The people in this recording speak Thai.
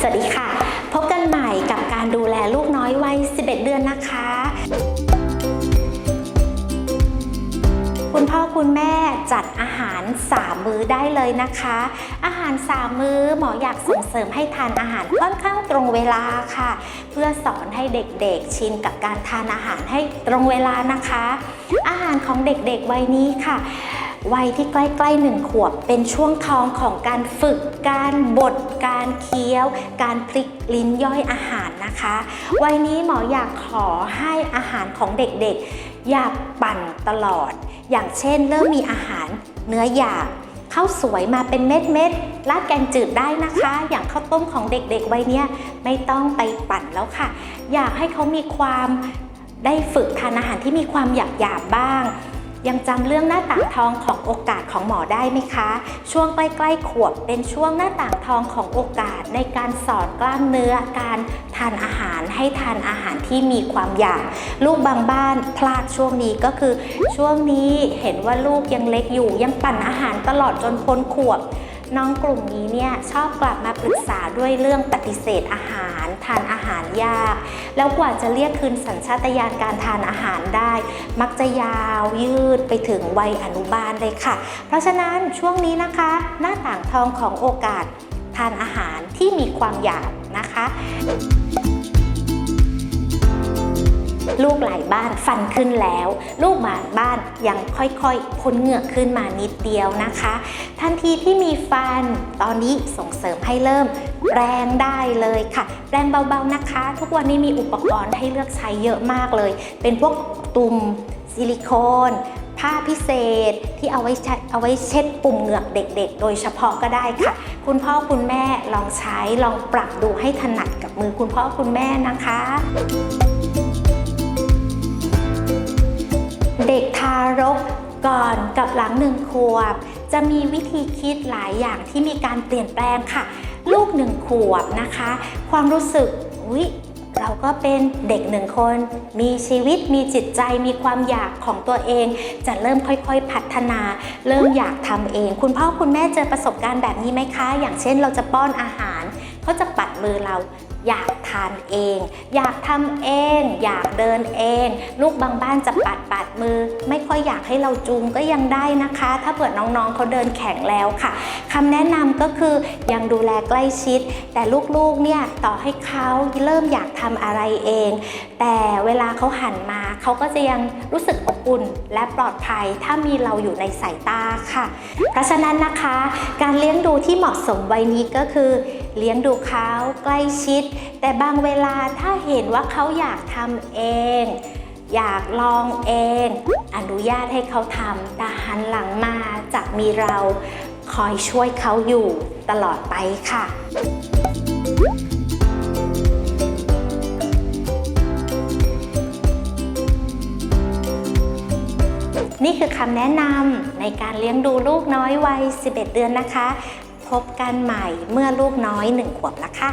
สวัสดีค่ะ พบกันใหม่กับการดูแลลูกน้อยวัย 11 เดือนนะคะ คุณพ่อคุณแม่จัดอาหาร 3 มื้อได้เลยนะคะ อาหาร 3 มื้อหมออยากส่งเสริมให้ทานอาหารค่อนข้างตรงเวลาค่ะ เพื่อสอนให้เด็กๆ ชินกับการทานอาหารให้ตรงเวลานะคะ อาหารของเด็กๆวัยนี้ค่ะ วัยที่ใกล้ๆหนึ่งขวบ เป็นช่วงทองของการฝึก การบด การเคี้ยว การพลิกลิ้นย่อยอาหารนะคะ วัยนี้หมออยากขอให้อาหารของเด็กๆ อย่าปั่นตลอด อย่างเช่น เริ่มมีอาหารเนื้อหยาบข้าวสวยมาเป็นเม็ดเม็ดๆราดแกงจืดได้นะคะ อย่างข้าวต้มของเด็กๆวัยนี้ไม่ต้องไปปั่นแล้วค่ะ อยากให้เขามีความได้ฝึกทานอาหารที่มีความหยาบหยาบๆบ้าง ยังจำเรื่องหน้าต่างทองของโอกาสของหมอได้ไหมคะ ช่วงใกล้ๆขวบเป็นช่วงหน้าต่างทองของโอกาสในการสอนกล้ามเนื้อการทานอาหารให้ทานอาหารที่มีความอยาก ลูกบางบ้านพลาดช่วงนี้ก็คือ ช่วงนี้เห็นว่าลูกยังเล็กอยู่ยังปั่นอาหารตลอดจนพ้นขวบ น้องกลุ่มนี้เนี่ยชอบกลับมาปรึกษาด้วยเรื่องปฏิเสธอาหาร ทานอาหารยาก แล้วกว่าจะเรียกคืนสัญชาตญาณการทานอาหารได้ มักจะยาวยืดไปถึงวัยอนุบาลเลยค่ะ เพราะฉะนั้นช่วงนี้นะคะ หน้าต่างทองของโอกาสทานอาหารที่มีความอยากนะคะ ลูกหลายบ้านฟันขึ้นแล้ว ลูกบางบ้านยังค่อยๆพ้นเหงือกขึ้นมานิดเดียวนะคะ ทันทีที่มีฟันตอนนี้ส่งเสริมให้เริ่มแปรงได้เลยค่ะแปรงเบาๆนะคะ ทุกวันนี้มีอุปกรณ์ให้เลือกใช้เยอะมากเลย เป็นพวกตุ่มซิลิโคนผ้าพิเศษที่เอาไว้เอาไว้เช็ดปุ่มเหงือกเด็กๆ โดยเฉพาะก็ได้ค่ะ คุณพ่อคุณแม่ลองใช้ลองปรับดูให้ถนัดกับมือคุณพ่อคุณแม่นะคะ เด็กทารกก่อนกับหลังหนึ่งขวบ จะมีวิธีคิดหลายอย่างที่มีการเปลี่ยนแปลงค่ะ ลูกหนึ่งขวบนะคะ ความรู้สึกอุ๊ยเราก็เป็นเด็กหนึ่งคน มีชีวิตมีจิตใจมีความอยากของตัวเอง จะเริ่มค่อยๆ พัฒนา เริ่มอยากทำเอง คุณพ่อคุณแม่เจอประสบการณ์แบบนี้ไหมคะ อย่างเช่นเราจะป้อนอาหารเขาจะปัดมือเราอยากทานเอง อยากทำเอง อยากเดินเอง ลูกบางบ้านจะปัดปัด มือ ไม่ค่อยอยากให้เราจูงก็ยังได้นะคะ ถ้าเผื่อน้องๆเขาเดินแข็งแล้วค่ะคำแนะนำก็คือยังดูแลใกล้ชิด แต่ลูกๆเนี่ยต่อให้เขาเริ่มอยากทำอะไรเอง แต่เวลาเขาหันมาเขาก็จะยังรู้สึกอบอุ่นและปลอดภัย ถ้ามีเราอยู่ในสายตาค่ะ เพราะฉะนั้นนะคะ การเลี้ยงดูที่เหมาะสมวัยนี้ก็คือ เลี้ยงดูเขาใกล้ชิด แต่บางเวลาถ้าเห็นว่าเขาอยากทำเอง อยากลองเอง อนุญาตให้เขาทำแต่หันหลังมาจะมีเราคอยช่วยเขาอยู่ตลอดไปค่ะนี่คือคำแนะนำในการเลี้ยงดูลูกน้อยวัย 11 เดือนนะคะ พบกันใหม่เมื่อลูกน้อย 1 ขวบแล้วค่ะ